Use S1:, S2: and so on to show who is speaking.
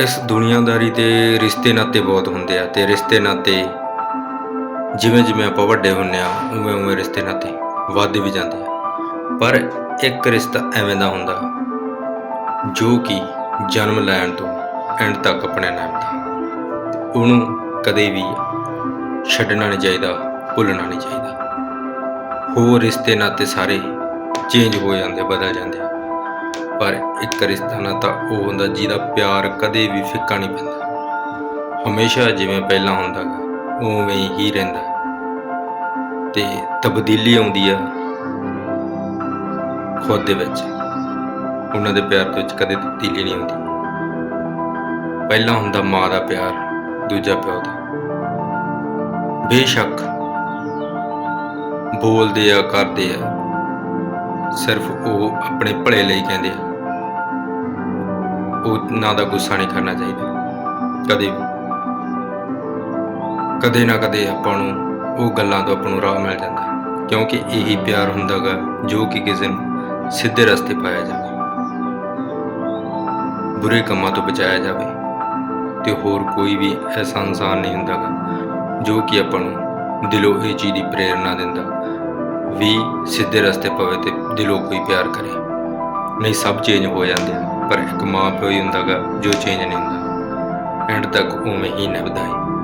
S1: ਇਸ ਦੁਨੀਆਦਾਰੀ ਦੇ ਰਿਸ਼ਤੇ ਨਾਤੇ ਬਹੁਤ ਹੁੰਦੇ ਆ ਤੇ ਰਿਸ਼ਤੇ ਨਾਤੇ ਜਿਵੇਂ ਜਿਵੇਂ ਆਪਾਂ ਵੱਡੇ ਹੁੰਨੇ ਆ, ਉਵੇਂ ਉਵੇਂ ਰਿਸ਼ਤੇ ਨਾਤੇ ਵੱਧ ਵੀ ਜਾਂਦੇ ਆ। ਪਰ ਇੱਕ ਰਿਸ਼ਤਾ ਐਵੇਂ ਦਾ ਹੁੰਦਾ ਜੋ ਕਿ ਜਨਮ ਲੈਣ ਤੋਂ ਐਂਡ ਤੱਕ ਆਪਣੇ ਨਾਲ ਦਾ ਉਹਨੂੰ ਕਦੇ ਵੀ ਛੱਡਣਾ ਨਹੀਂ ਚਾਹੀਦਾ, ਭੁੱਲਣਾ ਨਹੀਂ ਚਾਹੀਦਾ। ਹੋਰ ਰਿਸ਼ਤੇ ਨਾਤੇ ਸਾਰੇ ਚੇਂਜ ਹੋ ਜਾਂਦੇ, ਬਦਲ ਜਾਂਦੇ ਪਰ ਇੱਕ ਰਿਸ਼ਤਾ ਨਾ ਤਾਂ ਉਹ ਹੁੰਦਾ ਜਿਹਦਾ ਪਿਆਰ ਕਦੇ ਵੀ ਫਿੱਕਾ ਨਹੀਂ ਪੈਂਦਾ। ਹਮੇਸ਼ਾ ਜਿਵੇਂ ਪਹਿਲਾਂ ਹੁੰਦਾ ਗਾ, ਉਵੇਂ ਹੀ ਰਹਿੰਦਾ। ਤੇ ਤਬਦੀਲੀ ਆਉਂਦੀ ਆ ਖੁਦ ਦੇ ਵਿੱਚ। ਉਹਨਾਂ ਦੇ ਪਿਆਰ ਦੇ ਵਿੱਚ ਕਦੇ ਤਬਦੀਲੀ ਨਹੀਂ ਆਉਂਦੀ। ਪਹਿਲਾਂ ਹੁੰਦਾ ਮਾਂ ਦਾ ਪਿਆਰ ਦੂਜਾ ਪਿਓ ਦਾ। ਬੇਸ਼ੱਕ ਬੋਲਦੇ ਆ ਕਰਦੇ ਆ ਸਿਰਫ ਉਹ ਆਪਣੇ ਭਲੇ ਲਈ ਕਹਿੰਦੇ ਆ। ਉਹਨਾਂ ਦਾ ਗੁੱਸਾ ਨਹੀਂ ਕਰਨਾ ਚਾਹੀਦਾ। ਕਦੇ ਵੀ। ਕਦੇ ਨਾ ਕਦੇ ਆਪਾਂ ਨੂੰ ਉਹ ਗੱਲਾਂ ਤੋਂ ਆਪਾਂ ਨੂੰ ਰਾਹ ਮਿਲ ਜਾਂਦਾ। ਕਿਉਂਕਿ ਇਹੀ ਪਿਆਰ ਹੁੰਦਾਗਾ ਜੋ ਕਿ ਕਿਸੇ ਨੂੰ ਸਿੱਧੇ ਰਸਤੇ ਪਾਇਆ ਜਾਵੇ ਬੁਰੇ ਕੰਮਾਂ ਤੋਂ ਬਚਾਇਆ ਜਾਵੇ, ਤੇ ਹੋਰ ਕੋਈ ਵੀ ਐਸਾ ਇਨਸਾਨ ਨਹੀਂ ਹੁੰਦਾਗਾ ਜੋ ਕਿ ਆਪਾਂ ਨੂੰ ਦਿਲੋਂ ਇਹ ਚੀਜ਼ ਦੀ ਪ੍ਰੇਰਣਾ ਦਿੰਦਾ। ਵੀ ਸਿੱਧੇ ਰਸਤੇ ਪਵੇ ਤੇ ਦਿਲੋਂ ਕੋਈ ਪਿਆਰ ਕਰੇ। ਨਹੀਂ ਸਭ ਚੇਂਜ ਹੋ ਜਾਂਦੇ ਆ। ਪਰ ਇੱਕ ਮਾਂ ਪਿਓ ਹੀ ਹੁੰਦਾਗਾ ਜੋ ਚੇਂਜ ਨਹੀਂ ਹੁੰਦਾ। ਐਂਡ ਤੱਕ ਉਵੇਂ ਹੀ ਨਿਭਦਾ ਹੈ